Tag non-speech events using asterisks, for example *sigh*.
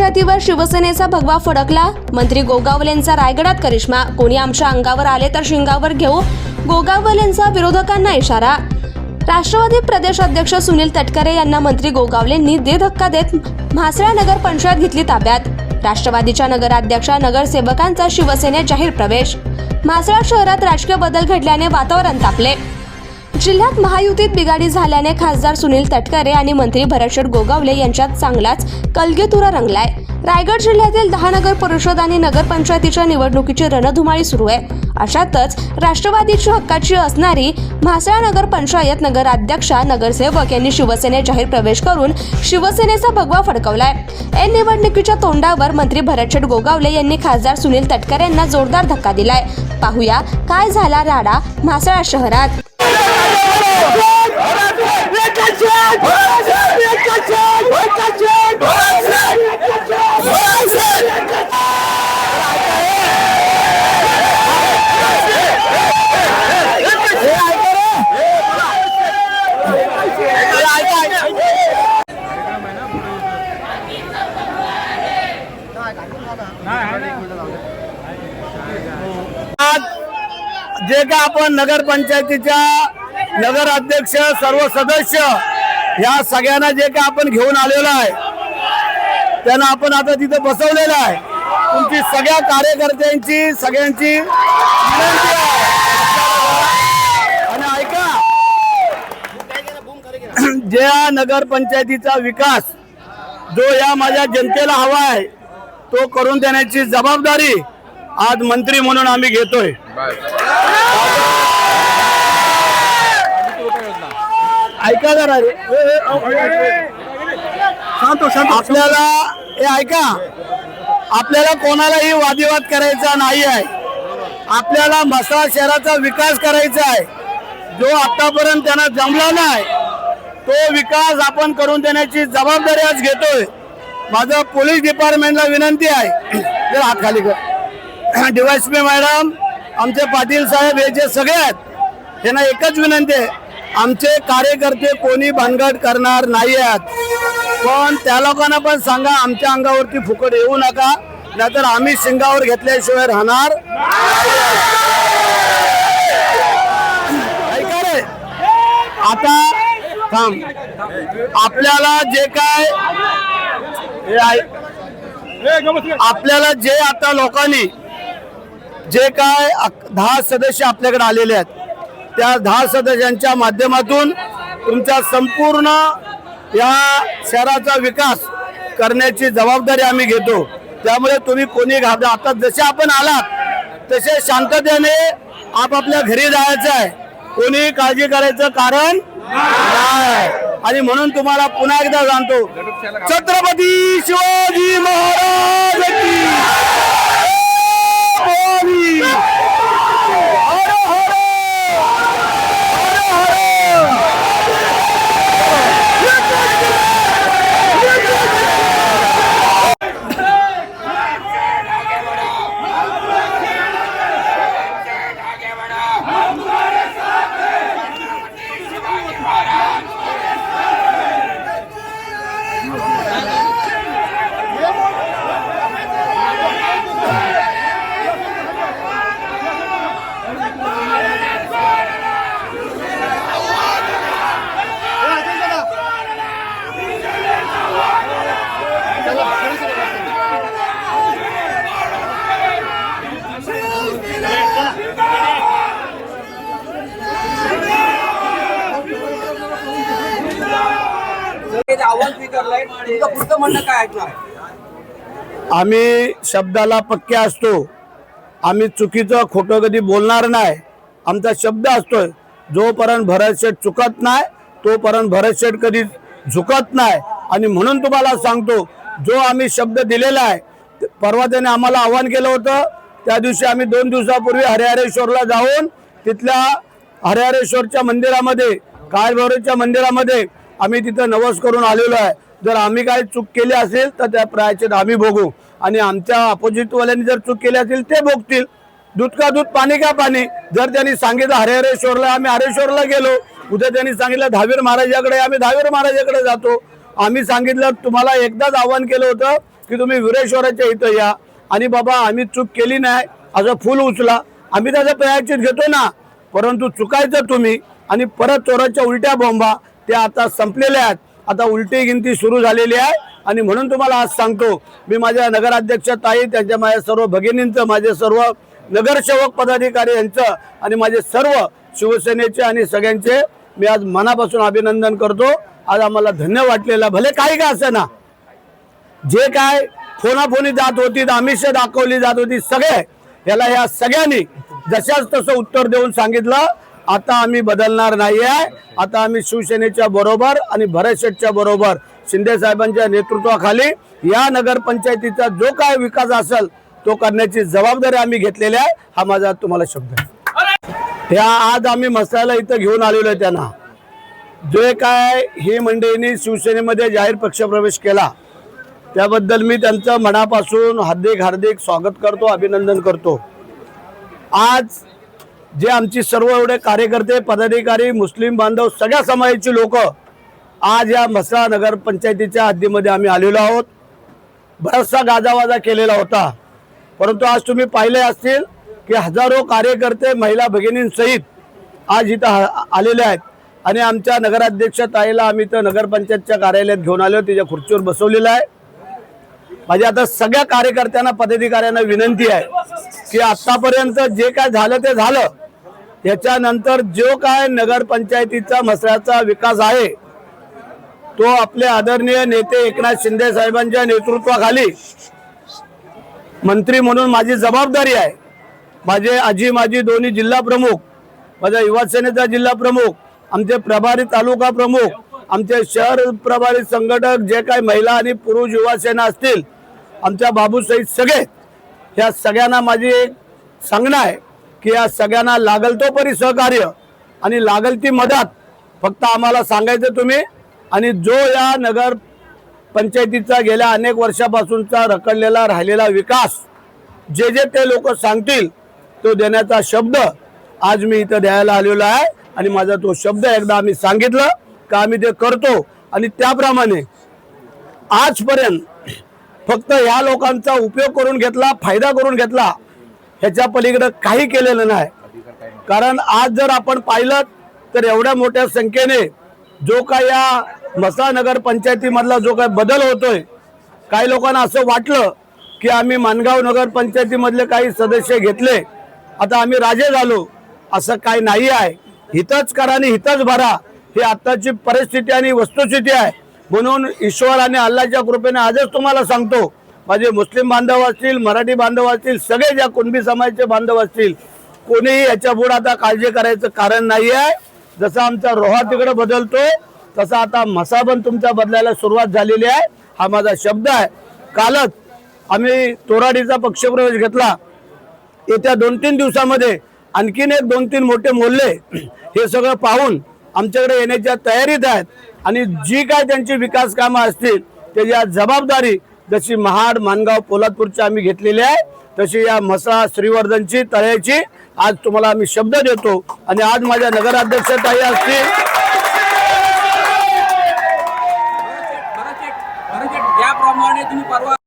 पंचायतीवर शिवसेनेचा भगवा फडकला. मंत्री गोगावलेंचा रायगडात करिश्मा. कोणी आमच्या अंगावर आले तर शिंगावर घेऊ? गोगावलेंचा विरोधकांना इशारा. राष्ट्रवादी प्रदेश अध्यक्ष सुनील तटकरे यांना मंत्री गोगावलेंनी दे धक्का देत म्हासळा नगर पंचायत घेतली ताब्यात. राष्ट्रवादीच्या नगराध्यक्षा नगरसेवकांचा शिवसेनेत जाहीर प्रवेश. म्हासळा शहरात राजकीय बदल घडल्याने वातावरण तापले. जिल्ह्यात महायुतीत बिघाडी झाल्याने खासदार सुनील तटकरे आणि मंत्री भरतशेठ गोगावले यांच्यात चांगलाच कलगेतुरा रंगलाय. रायगड जिल्ह्यातील दहा नगर परिषद आणि नगरपंचायतीच्या निवडणुकीची रणधुमाळी सुरू आहे. अशातच राष्ट्रवादीची हक्काची असणारी म्हासळा नगर पंचायत नगराध्यक्षा नगरसेवक यांनी शिवसेनेत जाहीर प्रवेश करून शिवसेनेचा भगवा फडकवलाय. या निवडणुकीच्या तोंडावर मंत्री भरतशेठ गोगावले यांनी खासदार सुनील तटकरे यांना जोरदार धक्का दिलाय. पाहूया काय झाला राडा म्हासळा शहरात? जे का आपण नगरपंचायतीच्या नगर अध्यक्ष सर्व सदस्य या सगळ्यांना जे काय आपण घेऊन आलेलो आहे त्यांना आपण आता तिथे बसवलेलं आहे. तुमची सगळ्या कार्यकर्त्यांची सगळ्यांची विनंती आहे. आणि ऐका ज्या नगरपंचायतीचा विकास जो या माझ्या जनतेला हवा आहे तो करून देण्याची जबाबदारी आज मंत्री म्हणून आम्ही घेतोय. ऐका जरा रे. आपल्याला हे ऐका. आपल्याला कोणालाही वादिवाद करायचा नाही आहे. आपल्याला म्हसळा शहराचा विकास करायचा आहे. जो आतापर्यंत त्यांना जमला नाही तो विकास आपण करून देण्याची जबाबदारी आज घेतोय. माझं पोलीस डिपार्टमेंटला विनंती आहे. *clears throat* जर हात खाली कर. *clears throat* डीवायसपी मॅडम आमचे पाटील साहेब हे जे सगळे आहेत त्यांना एकच विनंती आहे. आमचे कार्यकर्ते कोणी भानगड करणार नाही आहेत पण त्या लोकांना पण सांगा आमच्या अंगावरती फुकट येऊ नका नाहीतर आम्ही शिंगावर घेतल्याशिवाय राहणार ऐका रे. आता थांब. आपल्याला जे काय हे आपल्याला जे आता लोकांनी जे काय दहा सदस्य आपल्याकडे आलेले आहेत त्या दहा सदस्यांच्या माध्यमातून तुमच्या संपूर्ण या शहराचा विकास करण्याची जबाबदारी आम्ही घेतो. त्यामुळे तुम्ही कोणी घाबरा. आता जसे आपण आलात तसे शांततेने आपापल्या घरी जायचं आहे. कोणी काळजी करायचं कारण आणि म्हणून तुम्हाला पुन्हा एकदा जाणतो छत्रपती शिवाजी महाराज की जय! हर हर! हर हर! ते आव्हान स्वीकारलंय तुमचं पुढचं म्हणणं काय ऐकणार आहे आम्ही शब्दाला पक्के असतो. आम्ही चुकीचं खोटं कधी बोलणार नाही. आमचा शब्द असतोय. जोपर्यंत भरतशेठ चुकत नाही तोपर्यंत भरतशेठ कधी झुकत नाही. आणि म्हणून तुम्हाला सांगतो जो आम्ही शब्द दिलेला आहे परवा त्याने आम्हाला आव्हान केलं होतं त्या दिवशी आम्ही दोन दिवसापूर्वी हरिहरेश्वरला जाऊन तिथल्या हरिहरेश्वरच्या मंदिरामध्ये काळभैरवच्या मंदिरामध्ये आम्ही तिथं नवस करून आलेलो आहे. जर आम्ही काय चूक केली असेल तर त्या प्रायचित आम्ही भोगू. आणि आमच्या अपोजिटवाल्यांनी जर चूक केली असेल ते भोगतील. दूध का दूध पाणी का पाणी? जर त्यांनी सांगितलं हरिहरेश्वरला आम्ही हरेश्वरला गेलो. उद्या त्यांनी सांगितलं दहावीर महाराजाकडे आम्ही दहावीर महाराजाकडे जातो. आम्ही सांगितलं तुम्हाला एकदाच आव्हान केलं होतं की तुम्ही विरेश्वराच्या इथं या. आणि बाबा आम्ही चूक केली नाही असं फुल उचला. आम्ही त्याचा प्रयाचित घेतो ना. परंतु चुकायचं तुम्ही आणि परत चोराच्या उलट्या बॉम्बा त्या आता संपलेल्या आहेत. आता उलटी गिनती सुरू झालेली आहे. आणि म्हणून तुम्हाला आज सांगतो मी माझ्या नगराध्यक्ष ताई त्यांच्या माझ्या सर्व भगिनींचं माझे सर्व नगरसेवक पदाधिकारी यांचं आणि माझे सर्व शिवसेनेचे आणि सगळ्यांचे मी आज मनापासून अभिनंदन करतो. आज आम्हाला धन्य वाटलेलं भले काही का असे ना. जे काय फोनाफोनी जात होती आमिष दाखवली जात होती सगळे याला या सगळ्यांनी जशाच तसं उत्तर देऊन सांगितलं आता आम्ही बदलणार नाही आहे आता आम्ही शिवसेनेच्या बरोबर आणि भरत शेठच्या बरोबर शिंदे साहेबांच्या नेतृत्वाखाली या नगरपंचायतीचा जो काय विकास असेल तो करण्याची जबाबदारी आम्ही घेतलेली आहे. हा माझा तुम्हाला शब्द आहे. या आज आम्ही मसाला इथं घेऊन आलेलो आहे त्यांना. जे काय ही मंडळींनी शिवसेनेमध्ये जाहीर पक्षप्रवेश केला त्याबद्दल मी त्यांचं मनापासून हार्दिक हार्दिक स्वागत करतो अभिनंदन करतो. आज जे आमची सर्व एवढे कार्यकर्ते पदाधिकारी मुस्लिम बांधव सगळ्या समाजाची लोक आज या म्हसळा नगर पंचायतीच्या हद्दीमध्ये आम्ही आलेलो आहोत. बराचसा गाजावाजा केलेला होता. परंतु आज तुम्ही पाहिले असतील की हजारो कार्यकर्ते महिला भगिनींसहित आज इथं आलेले आहेत. आणि आमच्या नगराध्यक्ष ताईला आम्ही तर नगरपंचायतच्या कार्यालयात घेऊन आलो तिच्या खुर्चीवर बसवलेलं आहे. माझी आता सगळ्या कार्यकर्त्यांना पदाधिकाऱ्यांना विनंती आहे की आतापर्यंत जे काय झालं ते झालं. याच्यानंतर जो काय नगरपंचायतीचा मसऱ्याचा विकास आहे तो आपले आदरणीय नेते एकनाथ शिंदे साहेबांच्या नेतृत्वाखाली मंत्री म्हणून माझी जबाबदारी आहे. माझे आजी माझी दोन्ही जिल्हा प्रमुख माझा युवा सेनेचा जिल्हा प्रमुख आमचे प्रभारी तालुका प्रमुख आमचे शहर प्रभारी संघटक जे काही महिला आणि पुरुष युवा सेना असतील आमच्या बाबूसहित सगळे ह्या सगळ्यांना माझी एक सांगणं आहे की या सगळ्यांना लागल तो परी सहकार्य आणि लागल ती मदत फक्त आम्हाला सांगायचं तुम्ही. आणि जो या नगर पंचायतीचा गेल्या अनेक वर्षापासूनचा रखडलेला राहिलेला विकास जे जे ते लोक सांगतील तो देण्याचा शब्द आज मी इथं द्यायला आलेलो आहे. आणि माझा तो शब्द एकदा आम्ही सांगितलं का आम्ही ते करतो. आणि त्याप्रमाणे आजपर्यंत फक्त ह्या लोकांचा उपयोग करून घेतला फायदा करून घेतला ह्याच्या पलीकडं काही केलेलं नाही. कारण आज जर आपण पाहिलं तर एवढ्या मोठ्या संख्येने जो काय या मसा नगर पंचायतीमधला जो काय बदल होतोय काही लोकांना असं वाटलं की आम्ही मानगाव नगर पंचायतीमधले काही सदस्य घेतले आता आम्ही राजे झालो असं काही नाही आहे. हितच करा आणि हितच भरा. ही आत्ताची परिस्थिती आणि वस्तुस्थिती आहे. म्हणून ईश्वर आणि अल्लाच्या कृपेने आजच तुम्हाला सांगतो माझे मुस्लिम बांधव असतील मराठी बांधव असतील सगळे ज्या कुणबी समाजाचे बांधव असतील कोणीही याच्यापुढे आता काळजी करायचं कारण नाही आहे जसं आमचा रोहा तिकडे बदलतो तसा आता मसा पण तुमच्या बदलायला सुरुवात झालेली आहे. हा माझा शब्द आहे. कालच आम्ही तोराडीचा पक्षप्रवेश घेतला. येत्या दोन तीन दिवसामध्ये आणखीन एक दोन तीन मोठे मोहल्ले हे सगळं पाहून आमच्याकडे येण्याच्या तयारीत आहेत आणि जी काय त्यांची विकास कामं असतील त्याची जबाबदारी जशी महाड मानगाव पोलादपूरची आम्ही घेतलेली आहे तशी या मसा श्रीवर्धनची तळ्याची आज तुम्हाला आम्ही शब्द देतो आणि आज माझ्या नगराध्यक्ष ताई असतील तुम्ही परवा